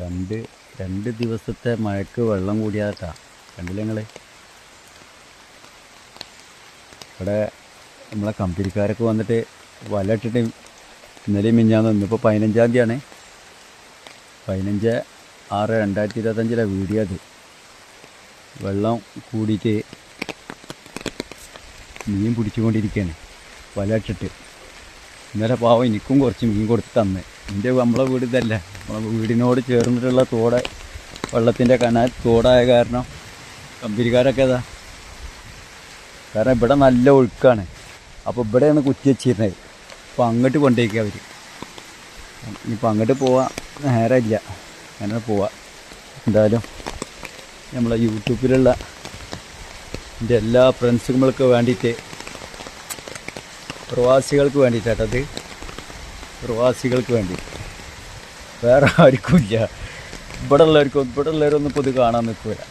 രണ്ട് രണ്ട് ദിവസത്തെ മഴക്ക് വെള്ളം കൂടിയാട്ടാ. കണ്ടില്ല നിങ്ങൾ ഇവിടെ നമ്മളെ കമ്പനിക്കാരൊക്കെ വന്നിട്ട് വല ഇട്ടിട്ട് ഇന്നലെയും മിഞ്ഞാന്ന് ഇന്നിപ്പോൾ പതിനഞ്ചാം തീയതിയാണ്. പതിനഞ്ച് ആറ് രണ്ടായിരത്തി ഇരുപത്തഞ്ചിലെ വീഡിയോ അത്. വെള്ളം കൂടിയിട്ട് മീൻ പിടിച്ചുകൊണ്ടിരിക്കുകയാണ് വല ഇട്ടിട്ട്. ഇന്നലെ പാവം എനിക്കും കുറച്ച് മീൻ കൊടുത്ത് തന്ന്. എന്റെ നമ്മളെ വീട് ഇതല്ല. വീടിനോട് ചേർന്നിട്ടുള്ള തോട് വെള്ളത്തിന്റെ കനാൽ തോടായ കാരണം കമ്പനിക്കാരൊക്കെ ഇതാ. കാരണം ഇവിടെ നല്ല ഒഴുക്കാണ്. അപ്പോൾ ഇവിടെയാണ് കുത്തി വെച്ചിരുന്നത്. അപ്പോൾ അങ്ങോട്ട് കൊണ്ടേക്കുക അവർ ഇനിയിപ്പോൾ അങ്ങോട്ട് പോവാൻ നേരമില്ല അങ്ങനെ പോവാം. എന്തായാലും നമ്മളെ യൂട്യൂബിലുള്ള എന്റെ എല്ലാ ഫ്രണ്ട്സുകൾക്ക് വേണ്ടിയിട്ട് പ്രവാസികൾക്ക് വേണ്ടിയിട്ടാട്ടത് പ്രവാസികൾക്ക് വേണ്ടി. വേറെ ആർക്കും ഇല്ല ഇവിടെ ഉള്ളവർക്കും ഇവിടെ ഉള്ളവരൊന്നും ഇപ്പോൾ ഇത് കാണാൻ നിൽക്കില്ല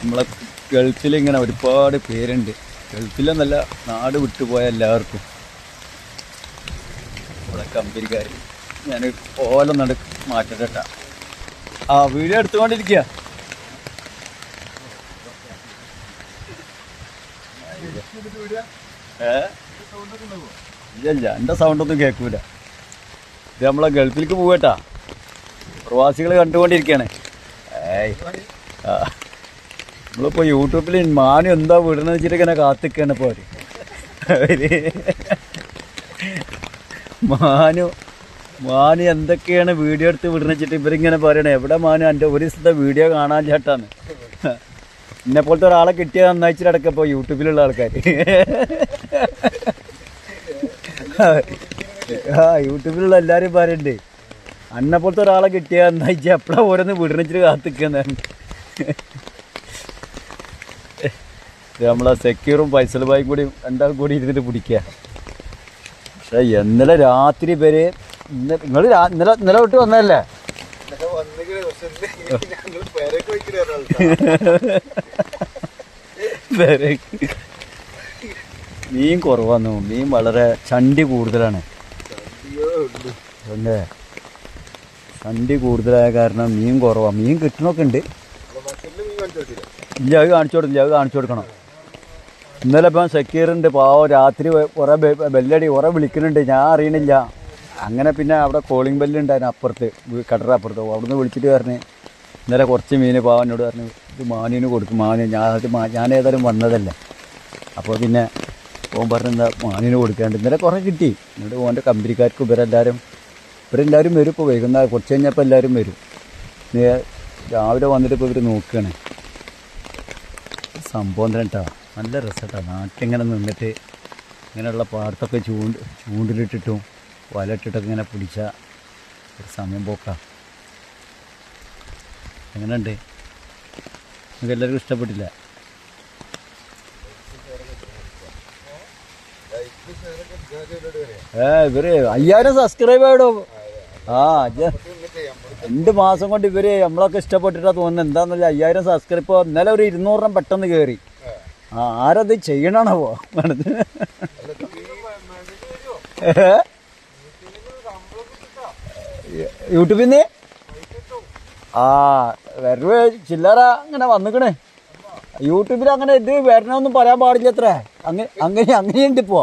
നമ്മളെ ഗൾഫിലിങ്ങനെ ഒരുപാട് പേരുണ്ട്. ഗൾഫിലെന്നല്ല നാട് വിട്ടുപോയ എല്ലാവർക്കും. ഇവിടെ കമ്പനിക്കാർ ഞാൻ ഓല നട മാറ്റട്ടെ ആ വീഡിയോ എടുത്തുകൊണ്ടിരിക്കുക ഏ? ഇല്ല ഇല്ല എന്റെ സൗണ്ടൊന്നും കേൾക്കൂല ഇത് നമ്മളെ ഗൾഫിലേക്ക് പോകട്ടാ പ്രവാസികൾ കണ്ടുകൊണ്ടിരിക്കുകയാണ്. നമ്മളിപ്പോൾ യൂട്യൂബിൽ മാനു എന്താ വിടണമെന്ന് വെച്ചിട്ട് ഇങ്ങനെ കാത്തിക്കാണ് ഇപ്പോൾ അവർ. മാനു മാനു എന്തൊക്കെയാണ് വീഡിയോ എടുത്ത് വിടണ വെച്ചിട്ട് ഇവരിങ്ങനെ പറയണേ. എവിടെ മാനു? എന്റെ ഒരു ദിവസത്തെ വീഡിയോ കാണാൻ ചേട്ടാന്ന് എന്നെ പോലത്തെ ഒരാളെ കിട്ടിയ നന്നായിച്ചിട്ട് അടക്കപ്പോൾ യൂട്യൂബിലുള്ള ആൾക്കാർ ആ യൂട്യൂബിലുള്ള എല്ലാവരും പറയുന്നുണ്ട് അന്നെ പോലത്തെ ഒരാളെ കിട്ടിയ നന്നായിച്ച എപ്പോഴാ ഓരോന്ന് വിടണിച്ചിട്ട് കാത്തിക്കുന്നതാണ് നമ്മളെ സെക്യൂറും ഫൈസൽ ബായി കൂടി രണ്ടാൾ കൂടി ഇരുന്നിട്ട് പിടിക്കുക പക്ഷേ ഇന്നലെ രാത്രി പേര് ഇന്ന നിങ്ങൾ ഇന്നലെ ഇന്നലെ തൊട്ട് വന്നതല്ലേ? മീൻ കുറവാന്നു? മീൻ വളരെ ചണ്ടി കൂടുതലാണ്. അല്ലേ സണ്ടി കൂടുതലായ കാരണം മീൻ കുറവാണ് മീൻ കിട്ടണമൊക്കെ ഉണ്ട്. ഇല്ല അത് കാണിച്ചു കൊടുക്കില്ല അത് കാണിച്ചു കൊടുക്കണം. ഇന്നലെ ഇപ്പം സെക്യൂറുണ്ട് പാവം രാത്രി കുറേ ബെല്ലടി കുറേ വിളിക്കുന്നുണ്ട് ഞാൻ അറിയണില്ല. അങ്ങനെ പിന്നെ അവിടെ കോളിംഗ് ബെല്ലുണ്ടായിരുന്നു അപ്പുറത്ത് കടറ അപ്പുറത്ത്. അവിടുന്ന് വിളിച്ചിട്ട് പറഞ്ഞ് ഇന്നലെ കുറച്ച് മീൻ പാവനോട് പറഞ്ഞ് ഇത് മാനിന് കൊടുക്കും മാന്. ഞാൻ ഞാൻ ഏതായാലും വന്നതല്ലേ. അപ്പോൾ പിന്നെ ഓൻ പറഞ്ഞു എന്താ മാനിന് കൊടുക്കാണ്ട്. ഇന്നലെ കുറേ കിട്ടി. എന്നിട്ട് ഓന്റെ കമ്പനിക്കാർക്ക് ഇവരെല്ലാവരും ഇവരെല്ലാവരും വരും ഇപ്പോൾ വൈകുന്നേരം. കുറച്ച് കഴിഞ്ഞപ്പോൾ എല്ലാവരും വരും. രാവിലെ വന്നിട്ട് ഇപ്പോൾ ഇവർ നോക്കുകയാണ് സംഭവം തന്നെ നല്ല രസമാട്ടോ നാട്ടിങ്ങനെ നിന്നിട്ട് ഇങ്ങനെയുള്ള പാടത്തൊക്കെ ചൂണ്ട് ചൂണ്ടിലിട്ടിട്ടും വലയിട്ടിട്ടൊക്കെ ഇങ്ങനെ പിടിച്ച ഒരു സമയം പോക്കാം. എങ്ങനെയുണ്ട്? നിങ്ങൾക്ക് എല്ലാവർക്കും ഇഷ്ടപ്പെട്ടില്ല? ഏ ഇവർ അയ്യായിരം സബ്സ്ക്രൈബ് ആയിടോ ആ രണ്ട് മാസം കൊണ്ട് ഇവർ നമ്മളൊക്കെ ഇഷ്ടപ്പെട്ടിട്ടാ തോന്നുന്നത് എന്താന്നല്ല അയ്യായിരം സബ്സ്ക്രൈബ് ഇന്നലെ ഒരു ഇരുന്നൂറെണ്ണം പെട്ടെന്ന് കയറി ആ ആരത് ചെയ്യണാണോ യൂട്യൂബിൽ നിന്ന് ആ വരവ് ചില്ലറ അങ്ങനെ വന്നിക്കണേ. യൂട്യൂബിൽ അങ്ങനെ ഇത് വരണമെന്നും പറയാൻ പാടില്ല അത്ര അങ്ങനെ അങ്ങനെ അങ്ങനെയുണ്ട് ഇപ്പോ.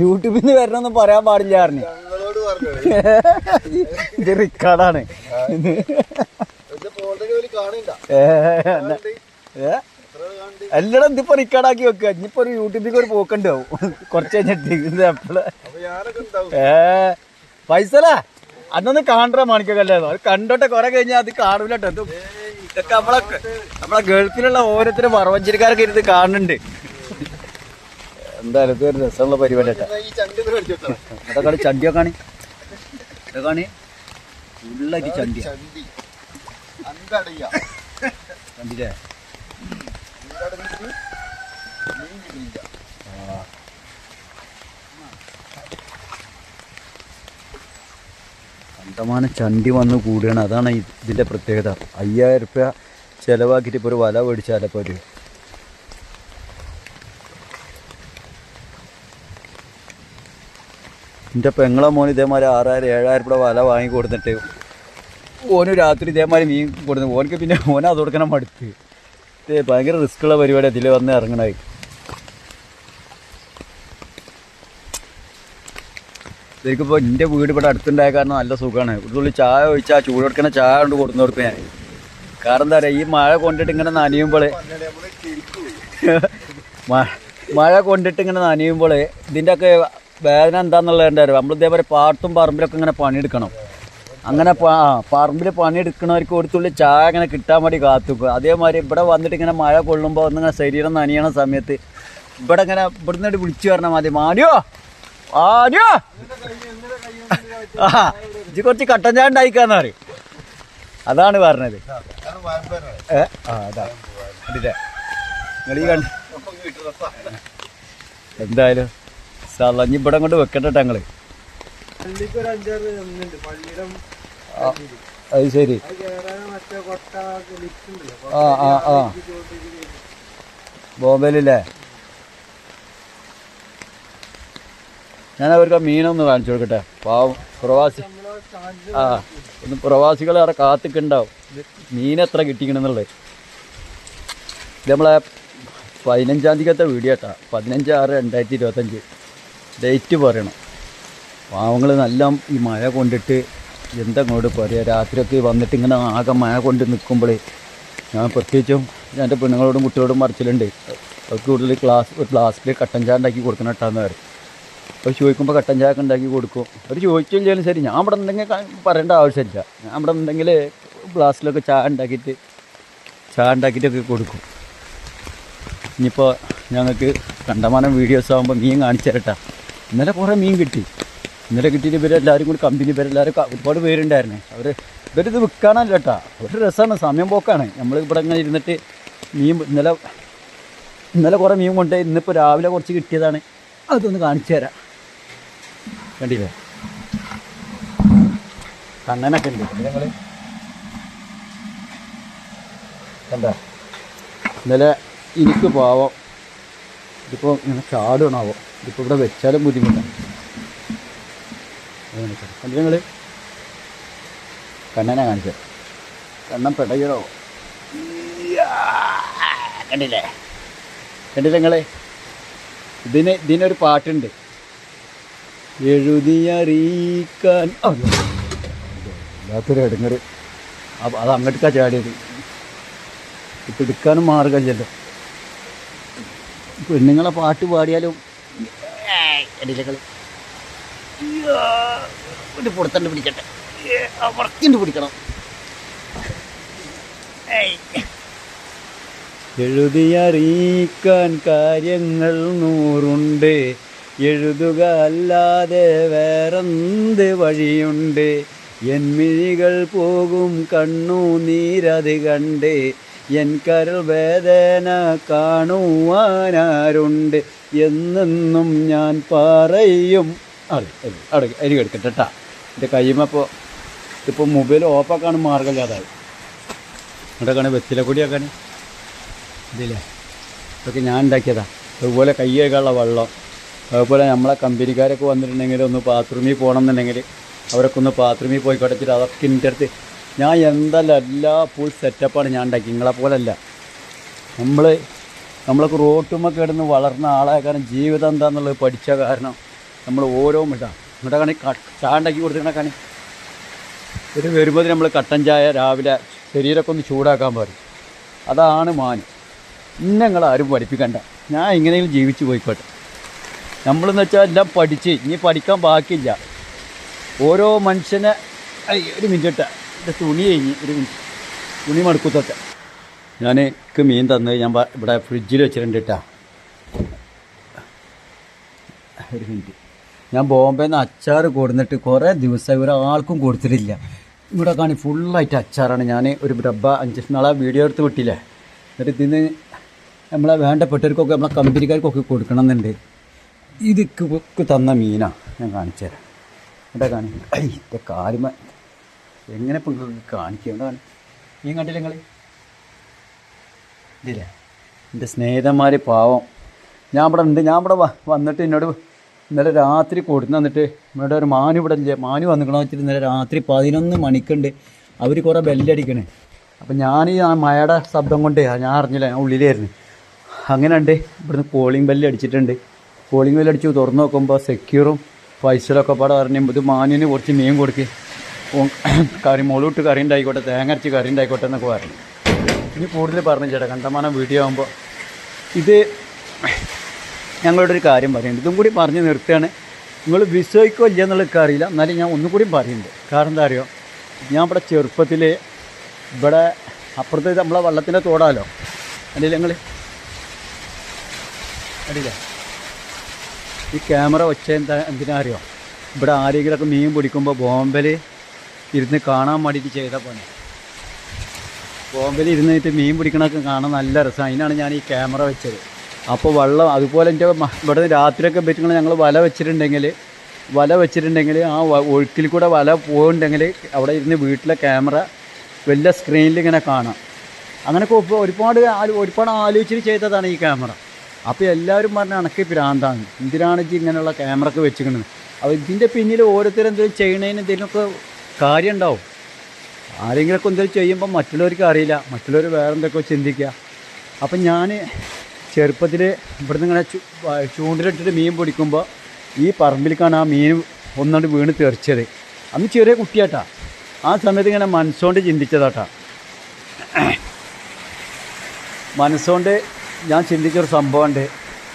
യൂട്യൂബിൽ നിന്ന് വരണമെന്നും പറയാൻ പാടില്ല ഇത് റിക്കാർഡാണ് എല്ലാം ഇതിപ്പോ റിക്കാർഡാക്കി വെക്കുക ഇനിയിപ്പോ ഒരു യൂട്യൂബിൽ ഒരു പോക്കുണ്ടാവും കുറച്ച് കഴിഞ്ഞിട്ട് ഇത് എപ്പോഴും അപ്പൊ ഞാനൊക്കെ ഉണ്ടാവും ഏ? പൈസലാ അന്നൊന്ന് കാണാൻ മാണിക്കല്ലായിരുന്നു അത് കണ്ടോട്ടെ കുറെ കഴിഞ്ഞാൽ അത് കാണൂല ട്ടോ. ഇത് ഇതൊക്കെ നമ്മളെ നമ്മളെ ഗൾഫിലുള്ള ഓരോരുത്തരും വറവഞ്ചേരിക്കാരൊക്കെ ഇരുന്ന് കാണുന്നുണ്ട്. എന്തായാലും ഇതൊരു രസമുള്ള പരിപാടി കേട്ടോ. ചണ്ടി മേടിച്ചോട്ടെ ഫുള്ളായിട്ട് ചണ്ടി കണ്ടില്ലേ കണ്ടമാനം ചണ്ടി വന്ന് കൂടുകയാണ് അതാണ് ഇതിന്റെ ഇതിന്റെ പ്രത്യേകത. അയ്യായിരം റുപ്യ ചിലവാക്കിയിട്ട് ഇപ്പോൾ ഒരു വല മേടിച്ചാലപ്പോൾ ഒരു എന്റെ പെങ്ങളെ മോൻ ഇതേമാതിരി ആറായിരം ഏഴായിരം രൂപ വല വാങ്ങി കൊടുത്തിട്ട് ഓന് രാത്രി ഇതേമാതിരി മീൻ കൊടുത്തു ഓനക്ക് പിന്നെ ഓന അത് കൊടുക്കണം മടുത്ത്. ഇത് ഭയങ്കര റിസ്ക്കുള്ള പരിപാടി അതിൽ വന്ന് ഇറങ്ങണായി ശരിക്കിപ്പോൾ എന്റെ വീട് ഇവിടെ അടുത്തുണ്ടായ കാരണം നല്ല സുഖമാണ് ഇവിടുള്ള ചായ ഒഴിച്ചാൽ ചൂട് കൊടുക്കണ ചായ കൊണ്ട് കൊടുത്തു കൊടുക്കും ഞാൻ. കാരണം എന്താ പറയുക ഈ മഴ കൊണ്ടിട്ട് ഇങ്ങനെ നനയുമ്പോൾ മഴ കൊണ്ടിട്ട് ഇങ്ങനെ നനയുമ്പോൾ ഇതിന്റെ ഒക്കെ വേദന എന്താണെന്നുള്ളത് ഉണ്ടായിരുന്നു നമ്മൾ ഇതേപോലെ പാടത്തും പറമ്പിലൊക്കെ ഇങ്ങനെ പണിയെടുക്കണം. അങ്ങനെ പറമ്പിൽ പണിയെടുക്കണവർക്ക് ഒരു ചായ അങ്ങനെ കിട്ടാൻ വേണ്ടി കാത്തുക്കുക അതേമാതിരി ഇവിടെ വന്നിട്ട് ഇങ്ങനെ മഴ കൊള്ളുമ്പോൾ ഒന്നിങ്ങനെ ശരീരം നനയണ സമയത്ത് ഇവിടെ ഇങ്ങനെ ഇവിടുന്ന് വിളിച്ചു പറഞ്ഞാൽ മതി. മാനിയോ? ആനിയോ ആ ഇത് കുറച്ച് കട്ടൻ ചായ ഉണ്ടായിക്കാന്ന് പറയും. അതാണ് പറഞ്ഞത്. കണ്ട് ഒപ്പം കിട്ടുന്ന ഇനി ഇവിടെ കൊണ്ട് വെക്കട്ടെ ഞങ്ങൾ. അത് ശരി. ആ ആ ആ. ബോംബെയിലല്ലേ? ഞാൻ അവർക്ക് ആ മീനൊന്ന് കാണിച്ചു കൊടുക്കട്ടെ. പാവം പ്രവാസി ആ ഒന്ന് പ്രവാസികൾ അവിടെ കാത്തിക്കുണ്ടാവും. മീൻ എത്ര കിട്ടിക്കണമെന്നുള്ളത് ഇത് നമ്മളെ പതിനഞ്ചാം തീയതിക്കത്തെ വീഡിയോ കേട്ടാ. പതിനഞ്ച് ആറ് രണ്ടായിരത്തി ഇരുപത്തഞ്ച്. ഡേറ്റ് പറയണം. പാവങ്ങൾ നല്ല ഈ മഴ കൊണ്ടിട്ട് എന്തങ്ങോട്ട് പറയുക രാത്രിയൊക്കെ വന്നിട്ട് ഇങ്ങനെ ആകെ മഴ കൊണ്ട് നിൽക്കുമ്പോൾ ഞാൻ പ്രത്യേകിച്ചും എന്റെ പെണ്ണുങ്ങളോടും കുട്ടികളോടും മറിച്ചിലുണ്ട്. അവർക്ക് കൂടുതൽ ക്ലാസ് ഒരു ക്ലാസ്സിൽ കട്ടൻ ചായ ഉണ്ടാക്കി കൊടുക്കണം കേട്ടാന്ന് പറയും. അപ്പോൾ ചോദിക്കുമ്പോൾ കട്ടൻ ചായ ഒക്കെ ഉണ്ടാക്കി കൊടുക്കും. അവർ ചോദിച്ചില്ലെങ്കിലും ശരി. ഞാൻ ഇവിടെ എന്തെങ്കിലും പറയേണ്ട ആവശ്യമില്ല. ഞാൻ ഇവിടെ എന്തെങ്കിൽ ഗ്ലാസ്സിലൊക്കെ ചായ ഉണ്ടാക്കിയിട്ട് ചായ ഉണ്ടാക്കിയിട്ടൊക്കെ കൊടുക്കും. ഇനിയിപ്പോൾ ഞങ്ങൾക്ക് കണ്ടമാനം വീഡിയോസ് ആകുമ്പോൾ നീയും കാണിച്ചു തരട്ടാ. ഇന്നലെ കുറേ മീൻ കിട്ടി. ഇന്നലെ കിട്ടിയിട്ട് ഇവരെല്ലാവരും കൂടി കമ്പനി ഇവരെല്ലാവരും ഒരുപാട് പേരുണ്ടായിരുന്നേ. അവർ ഇവരിത് വിൽക്കാനല്ല കേട്ടാ. ഒരു രസമാണ് സമയം പോക്കാണ്. നമ്മൾ ഇവിടെ ഇങ്ങനെ ഇരുന്നിട്ട് മീൻ ഇന്നലെ ഇന്നലെ കുറേ മീൻ കൊണ്ട് ഇന്നിപ്പോൾ രാവിലെ കുറച്ച് കിട്ടിയതാണ്. അതൊന്ന് കാണിച്ചു തരാം. കണ്ടില്ലേ? കണ്ണനൊക്കെ ഉണ്ട്. ഞങ്ങൾ ഇന്നലെ എനിക്ക് പാവം. ഇതിപ്പോൾ ഇങ്ങനെ ചാടണാവോ ഇതിപ്പോൾ ഇവിടെ വെച്ചാലും ബുദ്ധിമുട്ടാണ് കണ്ടില്ല നിങ്ങൾ കണ്ണനെ കാണിച്ചത് കണ്ണൻ പെടയോ കണ്ടില്ലേ? കണ്ടില്ല നിങ്ങളെ? ഇതിന് ഇതിനൊരു പാട്ടുണ്ട്. എഴുതിയറിയിക്കാൻ. വല്ലാത്തൊരു ഇടങ്ങറ് അത് അങ്ങോട്ടേക്കാ ചാടിയത്. ഇപ്പം എടുക്കാനും മാർഗമില്ലല്ലോ. പെണ്ണുങ്ങളെ പാട്ട് പാടിയാലും ഇടയിലകൾ ഒരു പുറത്തണ്ട് പിടിക്കട്ടെ. അവർക്കുണ്ട് പിടിക്കണം. എഴുതിയറിയിക്കാൻ കാര്യങ്ങൾ നൂറുണ്ട്. എഴുതുക അല്ലാതെ വേറെന്ത് വഴിയുണ്ട്? എൻ മിഴികൾ പോകും കണ്ണു നീരത് കണ്ട്. എൻ കരൾ വേദന കാണുവാനാരുണ്ട്. എന്നെന്നും ഞാൻ പറയും. അറി അറി അരി എടുക്കട്ടെ കേട്ടാ എന്റെ കയ്യുമ്പോൾ ഇപ്പോൾ മൊബൈൽ ഓഫാക്കാണ് മാർഗമില്ലാതായി ഇവിടെ കാണി കൂടി ആക്കാൻ ഇതില്ലേ? ഇതൊക്കെ ഞാൻ ഉണ്ടാക്കിയതാ. അതുപോലെ കൈ കഴുകാനുള്ള വെള്ളം. അതുപോലെ നമ്മളെ കമ്പനിക്കാരൊക്കെ വന്നിട്ടുണ്ടെങ്കിൽ ഒന്ന് ബാത്റൂമിൽ പോകണം എന്നുണ്ടെങ്കിൽ അവരൊക്കെ ഒന്ന് ബാത്റൂമിൽ പോയി കിടച്ചിട്ട് അതൊക്കെ എന്റെ അടുത്ത്. ഞാൻ എന്തല്ല എല്ലാ ഫുൾ സെറ്റപ്പാണ് ഞാൻ ഉണ്ടാക്കി നിങ്ങളെ പോലല്ല നമ്മൾ നമ്മളൊക്കെ റോട്ടുമ്മ കിടന്ന് വളർന്ന ആളായ കാരണം ജീവിതം എന്താണെന്നുള്ളത് പഠിച്ച കാരണം നമ്മൾ ഓരോ ഇടാം ഇവിടെ കണി ചാണ്ടാക്കി കൊടുത്തിട്ട് കാണി. ഇത് വരുമ്പോൾ നമ്മൾ കട്ടൻ ചായ രാവിലെ ശരീരമൊക്കെ ഒന്ന് ചൂടാക്കാൻ പറയും. അതാണ് മാൻ ഇന്നെ നിങ്ങൾ ആരും പഠിപ്പിക്കണ്ട. ഞാൻ എങ്ങനെയെങ്കിലും ജീവിച്ചു പോയിക്കോട്ടെ. നമ്മളെന്ന് വെച്ചാൽ എല്ലാം പഠിച്ച് ഇനി പഠിക്കാൻ ബാക്കിയില്ല. ഓരോ മനുഷ്യനെ ഒരു മിനിറ്റ് ഇട്ട തുണി കഴിഞ്ഞ് ഒരു മിനിറ്റ്. തുണി മടുക്കുത്തൊക്കെ. ഞാൻ എനിക്ക് മീൻ തന്ന് ഞാൻ ഇവിടെ ഫ്രിഡ്ജിൽ വെച്ചിട്ടുണ്ട് ഒരു മിനിറ്റ്. ഞാൻ ബോംബെ നിന്ന് അച്ചാർ കൊടുന്നിട്ട് കുറേ ദിവസമായി ഒരാൾക്കും കൊടുത്തിട്ടില്ല. ഇവിടെ കാണി ഫുള്ളായിട്ട് അച്ചാറാണ്. ഞാൻ ഒരു ഡബ്ബ അഞ്ച് നാളെ വീഡിയോ എടുത്ത് വിട്ടില്ലേ? എന്നിട്ട് ഇതിന് നമ്മളെ വേണ്ടപ്പെട്ടവർക്കൊക്കെ നമ്മളെ കമ്പനിക്കാർക്കൊക്കെ കൊടുക്കണം എന്നുണ്ട് ഇത് ഇക്ക് തന്ന മീനാണ് ഞാൻ കാണിച്ചു തരാം. ഇവിടെ കാണി. ഐ എന്റെ എങ്ങനെ ഇപ്പം കാണിക്കുക ഇവിടെ കാണിക്കും മീൻ കണ്ടില്ല നിങ്ങൾ ഇതില്ലേ എന്റെ സ്നേഹിതന്മാർ പാവം. ഞാൻ ഇവിടെ ഉണ്ട്. ഞാൻ ഇവിടെ വന്നിട്ട് എന്നോട് ഇന്നലെ രാത്രി കൊടുത്തു തന്നിട്ട് ഇവിടെ ഒരു മാനു ഇവിടെ ഇല്ലേ. മാനു വന്നിക്കണമെന്ന് വെച്ചിട്ട് ഇന്നലെ രാത്രി പതിനൊന്ന് മണിക്കുണ്ട്. അവർ കുറേ ബെല്ലടിക്കണേ. അപ്പം ഞാൻ ഈ ആ മഴയുടെ ശബ്ദം കൊണ്ട് ഞാൻ അറിഞ്ഞില്ല ഞാൻ ഉള്ളിലായിരുന്നു. അങ്ങനെ ഉണ്ട്. ഇവിടുന്ന് കോളിംഗ് ബെല്ല് അടിച്ചിട്ടുണ്ട്. കോളിംഗ് ബെല്ല് അടിച്ച്. തുറന്നു നോക്കുമ്പോൾ സെക്യൂറും പൈസലൊക്കെ പാടെ പറഞ്ഞു ഇത് മാനിന് കുറച്ച് മീൻ കൊടുക്കുക കറി മുളകിട്ട് കറി ഉണ്ടായിക്കോട്ടെ തേങ്ങ അരച്ച് കറി ഉണ്ടായിക്കോട്ടെ എന്നൊക്കെ പറഞ്ഞു. ഇനി കൂടുതൽ പറഞ്ഞു ചേട്ടാ. കണ്ടമാനം വീഡിയോ ആകുമ്പോൾ ഇത് ഞങ്ങളുടെ ഒരു കാര്യം പറയുന്നുണ്ട്. ഇതും കൂടി പറഞ്ഞ് നിർത്തുകയാണ്. നിങ്ങൾ വിശ്വസിക്കോ ഇല്ല എന്നുള്ളത് അറിയില്ല. എന്നാലും ഞാൻ ഒന്നും കൂടി പറയുന്നുണ്ട്. കാരണം എന്താ അറിയോ? ഞാൻ ഇവിടെ ചെറുപ്പത്തിൽ ഇവിടെ അപ്പുറത്ത് നമ്മളെ വള്ളത്തിന്റെ തോടാലോ? അല്ലേ ഞങ്ങൾ അറിയില്ല ഈ ക്യാമറ വെച്ച എന്താ എന്തിനാ അറിയോ? ഇവിടെ ആരെങ്കിലുമൊക്കെ മീൻ പിടിക്കുമ്പോൾ ബോംബെൽ ഇരുന്ന് കാണാൻ വേണ്ടിയിട്ട് ചെയ്ത പണി ബോംബെൽ ഇരുന്നിട്ട് മീൻ പിടിക്കണമൊക്കെ കാണാൻ നല്ല രസം. അതിനാണ് ഞാൻ ഈ ക്യാമറ വെച്ചത്. അപ്പോൾ വെള്ളം അതുപോലെ എന്റെ ഇവിടെ രാത്രിയൊക്കെ പറ്റുന്ന ഞങ്ങൾ വല വെച്ചിട്ടുണ്ടെങ്കിൽ വല വെച്ചിട്ടുണ്ടെങ്കിൽ ആ ഒഴുക്കിൽ കൂടെ വല പോകുന്നുണ്ടെങ്കിൽ അവിടെ ഇരുന്ന് വീട്ടിലെ ക്യാമറ വലിയ സ്ക്രീനിൽ ഇങ്ങനെ കാണാം. അങ്ങനെയൊക്കെ ഒരുപാട് ഒരുപാട് ആലോചിച്ചിട്ട് ചെയ്തതാണ് ഈ ക്യാമറ. അപ്പോൾ എല്ലാവരും പറഞ്ഞ അണക്ക് ഭ്രാന്താണ്. എന്തിനാണ് ജി ഇങ്ങനെയുള്ള ക്യാമറ ഒക്കെ വെച്ചിരിക്കുന്നത് അപ്പോൾ ഇതിന്റെ പിന്നിൽ ഓരോരുത്തരും എന്തെങ്കിലും ചെയ്യണതിന് എന്തെങ്കിലുമൊക്കെ കാര്യം ഉണ്ടാവും ആരെങ്കിലുമൊക്കെ എന്തെങ്കിലും ചെയ്യുമ്പോൾ മറ്റുള്ളവർക്ക് അറിയില്ല. മറ്റുള്ളവർ വേറെ എന്തൊക്കെയോ ചിന്തിക്കുക. അപ്പം ഞാൻ ചെറുപ്പത്തിൽ ഇവിടുന്ന് ഇങ്ങനെ ചൂണ്ടിലിട്ടിട്ട് മീൻ പിടിക്കുമ്പോൾ ഈ പറമ്പിലേക്കാണ് ആ മീൻ ഒന്നുകൊണ്ട് വീണ് തെറിച്ചത്. അന്ന് ചെറിയ കുട്ടിയാട്ടാ. ആ സമയത്ത് ഇങ്ങനെ മനസ്സുകൊണ്ട് ചിന്തിച്ചതാട്ടാ. മനസ്സുകൊണ്ട് ഞാൻ ചിന്തിച്ചൊരു സംഭവമുണ്ട്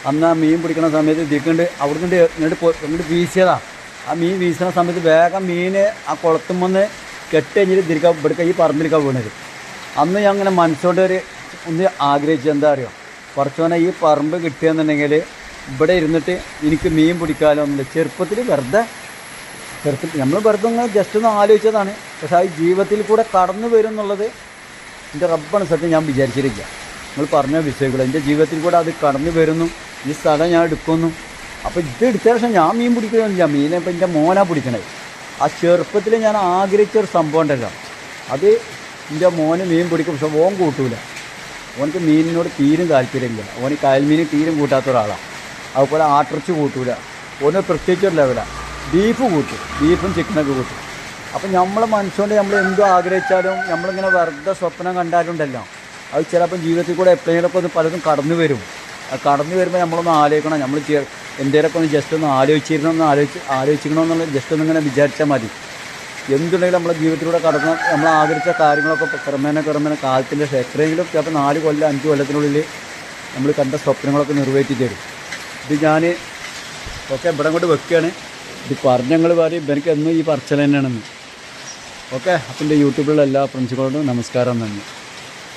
അന്ന് ആ മീൻ പിടിക്കുന്ന സമയത്ത് ഇതിക്കുണ്ട് അവിടെ നിന്ന് ഇങ്ങോട്ട് ഇങ്ങോട്ട് വീശിയതാണ് ആ മീൻ വീശുന്ന സമയത്ത് വേഗം മീൻ ആ കുളത്തുമ്പോൾ കെട്ട് കഴിഞ്ഞിട്ട് ഇതിരിക്കാൻ ഇവിടുക്ക ഈ പറമ്പിലേക്കാണ് വീണത്. അന്ന് ഞാൻ അങ്ങനെ മനസ്സോട് ഒരു ഒന്ന് ആഗ്രഹിച്ചു എന്താ അറിയോ? കുറച്ചോനെ ഈ പറമ്പ് കിട്ടുകയെന്നുണ്ടെങ്കിൽ ഇവിടെ ഇരുന്നിട്ട് എനിക്ക് മീൻ പിടിക്കാമല്ലോ എന്നില്ല ചെറുപ്പത്തിൽ വെറുതെ ചെറുപ്പത്തിൽ നമ്മൾ വെറുതെ ഒന്ന് ജസ്റ്റ് ഒന്ന് ആലോചിച്ചതാണ്. പക്ഷേ ആ ജീവിതത്തിൽ കൂടെ കടന്നു വരും എന്നുള്ളത് എന്റെ റബ്ബാണ് സത്യം ഞാൻ വിചാരിച്ചിരിക്കുക. നിങ്ങൾ പറഞ്ഞ വിഷയങ്ങൾ എന്റെ ജീവിതത്തിൽ കൂടെ അത് കടന്നു വരുന്നു. ഈ സ്ഥലം ഞാൻ എടുക്കുന്നു. അപ്പോൾ ഇത് എടുത്ത ശേഷം ഞാൻ മീൻ പിടിക്കുകയൊന്നുമില്ല മീനെ ഇപ്പം എന്റെ മോനാണ് പിടിക്കണത്. ആ ചെറുപ്പത്തിൽ ഞാൻ ആഗ്രഹിച്ച ഒരു സംഭവം ഉണ്ടല്ലോ. അത് എന്റെ മോന് മീൻ പിടിക്കും പക്ഷെ ഓൻ കൂട്ടൂല. ഓനക്ക് മീനിനോട് തീരും താല്പര്യമില്ല. ഓന് കയൽമീൻ തീരും കൂട്ടാത്ത ഒരാളാണ് അതുപോലെ ആട്ടിറച്ചി കൂട്ടൂല. ഓന് പ്രത്യേകിച്ച് ഒരു ലെവലാണ് ബീഫ് കൂട്ടും. ബീഫും ചിക്കനൊക്കെ കൂട്ടും. അപ്പം നമ്മളെ മനസ്സുകൊണ്ട് നമ്മൾ എന്തോ ആഗ്രഹിച്ചാലും നമ്മളിങ്ങനെ വെറുതെ സ്വപ്നം കണ്ടാലുണ്ടല്ലോ. അത് ചിലപ്പം ജീവിതത്തിൽ കൂടെ എപ്പോഴെങ്കിലുമൊക്കെ ഒന്ന് പലതും കടന്നു വരും. കടന്നു വരുമ്പോൾ നമ്മളൊന്ന് ആലോചിക്കണം. നമ്മൾ എന്തേലൊക്കെ ഒന്ന് ജസ്റ്റ് ഒന്ന് ആലോചിച്ചിരുന്നോ ഒന്ന് ആലോചിച്ച് ആലോചിക്കണമെന്നുള്ള ജസ്റ്റ് ഒന്നിങ്ങനെ വിചാരിച്ചാൽ മതി. എന്തുണ്ടെങ്കിലും നമ്മുടെ ജീവിതത്തിലൂടെ കടന്ന് നമ്മൾ ആഗ്രഹിച്ച കാര്യങ്ങളൊക്കെ ക്രമേണ ക്രമേണ കാലത്തിന്റെ എത്രയെങ്കിലും ചിലപ്പോൾ നാല് കൊല്ലം അഞ്ച് കൊല്ലത്തിനുള്ളിൽ നമ്മൾ കണ്ട സ്വപ്നങ്ങളൊക്കെ നിറവേറ്റി തരും. ഇത് ഞാൻ ഓക്കെ ഇവിടെ കൊണ്ട് വെക്കുകയാണ് ഇത് പറഞ്ഞങ്ങൾ പറയും എനിക്ക് എന്നും ഈ പറച്ചൽ തന്നെയാണെന്ന്. ഓക്കെ അപ്പം എന്റെ യൂട്യൂബിലുള്ള എല്ലാ ഫ്രണ്ട്സുകളോടും നമസ്കാരം നന്ദി.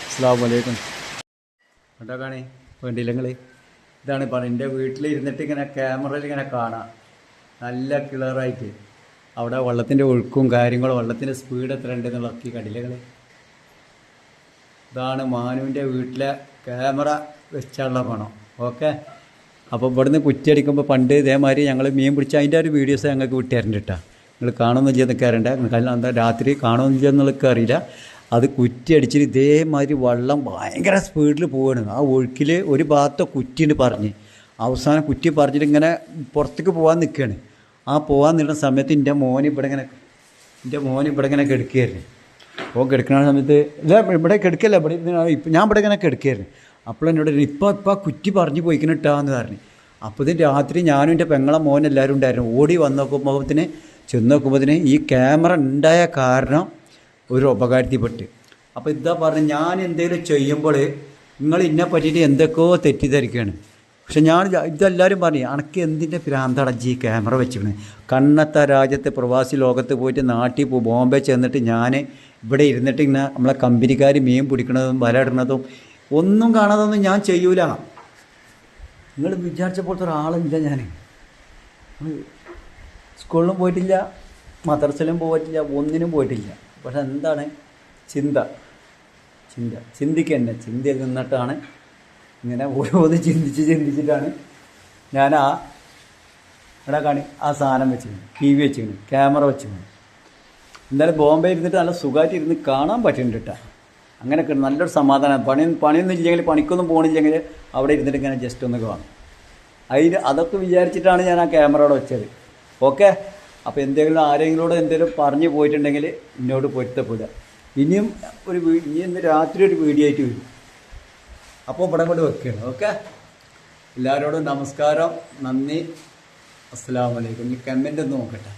അസ്സാം വലൈക്കും എന്താ കാണേ? വേണ്ടിയില്ലെങ്കിൽ ഇതാണ് പറയുന്നത് എന്റെ വീട്ടിലിരുന്നിട്ട് ഇങ്ങനെ ക്യാമറയിൽ ഇങ്ങനെ കാണാം. നല്ല ക്ലിയറായിട്ട് അവിടെ വെള്ളത്തിന്റെ ഒഴുക്കും കാര്യങ്ങളും വെള്ളത്തിന്റെ സ്പീഡ് എത്ര ഉണ്ട് എന്നുള്ളതൊക്കെ കടിലകൾ ഇതാണ് മാനുവിന്റെ വീട്ടിലെ ക്യാമറ വെച്ചുള്ള പണം. ഓക്കെ? അപ്പോൾ ഇവിടുന്ന് കുറ്റിയടിക്കുമ്പോൾ പണ്ട് ഇതേമാതിരി ഞങ്ങൾ മീൻ പിടിച്ച അതിന്റെ ഒരു വീഡിയോസ് ഞങ്ങൾക്ക് വിട്ടുതരണ്ട കേട്ടോ നിങ്ങൾ കാണുമെന്ന് ചെയ്യാൻ നിൽക്കാറുണ്ട് നിങ്ങൾക്ക് എന്താ രാത്രി കാണുമെന്ന് ചെയ്യാൻ നിങ്ങൾക്ക് അറിയില്ല. അത് കുറ്റി അടിച്ചിട്ട് ഇതേമാതിരി വെള്ളം ഭയങ്കര സ്പീഡിൽ പോവാണ്. ആ ഒഴുക്കിൽ ഒരു ഭാഗത്തെ കുറ്റിന് പറഞ്ഞ്. അവസാനം കുറ്റി പറഞ്ഞിട്ട് ഇങ്ങനെ പുറത്തേക്ക് പോകാൻ നിൽക്കുകയാണ് ആ പോകാൻ നിൽക്കുന്ന സമയത്ത് എന്റെ മോൻ ഇവിടെ ഇങ്ങനെ എന്റെ മോൻ ഇവിടെ ഇങ്ങനെ കിടക്കുകയായിരുന്നു അപ്പോൾ കിടക്കുന്ന സമയത്ത് ഇല്ല ഇവിടെ കിടക്കല്ല ഇവിടെ ഇപ്പം ഞാൻ ഇവിടെ ഇങ്ങനെ കിടക്കുകയായിരുന്നു അപ്പോൾ എന്നോട് ഇപ്പോൾ ഇപ്പോൾ കുറ്റി പറഞ്ഞു പോയിക്കണിട്ടാന്ന് പറഞ്ഞു. അപ്പോൾ ഇതിന് രാത്രി ഞാനും എന്റെ പെങ്ങളെ മോൻ എല്ലാവരും ഉണ്ടായിരുന്നു. ഓടി വന്ന് നോക്കുമ്പോഴത്തിന് ചെന്ന് നോക്കുമ്പോഴത്തിന് ഈ ക്യാമറ ഉണ്ടായ കാരണം ഒരു ഉപകാരത്തിൽപ്പെട്ട്. അപ്പോൾ ഇതാ പറഞ്ഞു ഞാൻ എന്തെങ്കിലും ചെയ്യുമ്പോൾ നിങ്ങൾ ഇന്നെ പറ്റിയിട്ട് എന്തൊക്കെയോ തെറ്റിദ്ധരിക്കുകയാണ് പക്ഷെ ഞാൻ ഇതെല്ലാവരും പറഞ്ഞു അനക്ക് എന്തിന്റെ ഭ്രാന്തടജി ക്യാമറ വെച്ചിരുന്നു കണ്ണത്ത രാജ്യത്തെ പ്രവാസി ലോകത്ത് പോയിട്ട് നാട്ടിൽ പോ ബോംബെ ചെന്നിട്ട് ഞാൻ ഇവിടെ ഇരുന്നിട്ട് ഇങ്ങനെ നമ്മളെ കമ്പനിക്കാർ മീൻ പിടിക്കണതും വലയിടുന്നതും ഒന്നും കാണാതൊന്നും ഞാൻ ചെയ്യൂല. നിങ്ങൾ വിചാരിച്ച പോലത്തെ ഒരാളില്ല ഞാൻ. സ്കൂളിലും പോയിട്ടില്ല മദ്രസയിലും പോയിട്ടില്ല ഒന്നിനും പോയിട്ടില്ല. പക്ഷെ എന്താണ്? ചിന്ത. ചിന്ത. ചിന്തിക്കന്നെ. ചിന്തയിൽ നിന്നിട്ടാണ് ഇങ്ങനെ ഓരോന്ന് ചിന്തിച്ച് ചിന്തിച്ചിട്ടാണ് ഞാൻ ആ ഇവിടെ കാണി ആ സാധനം വെച്ചിരുന്നു ടി വി വെച്ചിരുന്നു ക്യാമറ വെച്ചിരുന്നു എന്തായാലും ബോംബെ ഇരുന്നിട്ട് നല്ല സുഖമായിട്ട് ഇരുന്ന് കാണാൻ പറ്റുന്നുണ്ട് കേട്ടോ അങ്ങനെയൊക്കെ നല്ലൊരു സമാധാനം. പണി പണിയൊന്നും ഇല്ലെങ്കിൽ പണിക്കൊന്നും പോകണില്ലെങ്കിൽ അവിടെ ഇരുന്നിട്ട് ഇങ്ങനെ ജസ്റ്റ് ഒന്ന് കാണും. അതിന് അതൊക്കെ വിചാരിച്ചിട്ടാണ് ഞാൻ ആ ക്യാമറ അവിടെ വെച്ചത്. ഓക്കെ അപ്പോൾ എന്തെങ്കിലും ആരെങ്കിലോട് എന്തെങ്കിലും പറഞ്ഞു പോയിട്ടുണ്ടെങ്കിൽ എന്നോട് പൊരുത്തപ്പെടുക. ഇനിയും ഒരു ഇനി ഇന്ന് രാത്രി ഒരു വീഡിയോ ആയിട്ട് വരും. അപ്പോൾ ഇവിടെ കൊണ്ട് വെക്കുകയാണ്. ഓക്കെ? എല്ലാവരോടും നമസ്കാരം നന്ദി. അസ്സാം വലൈക്കും ഇനി കമന്റ് ഒന്ന് നോക്കട്ടെ.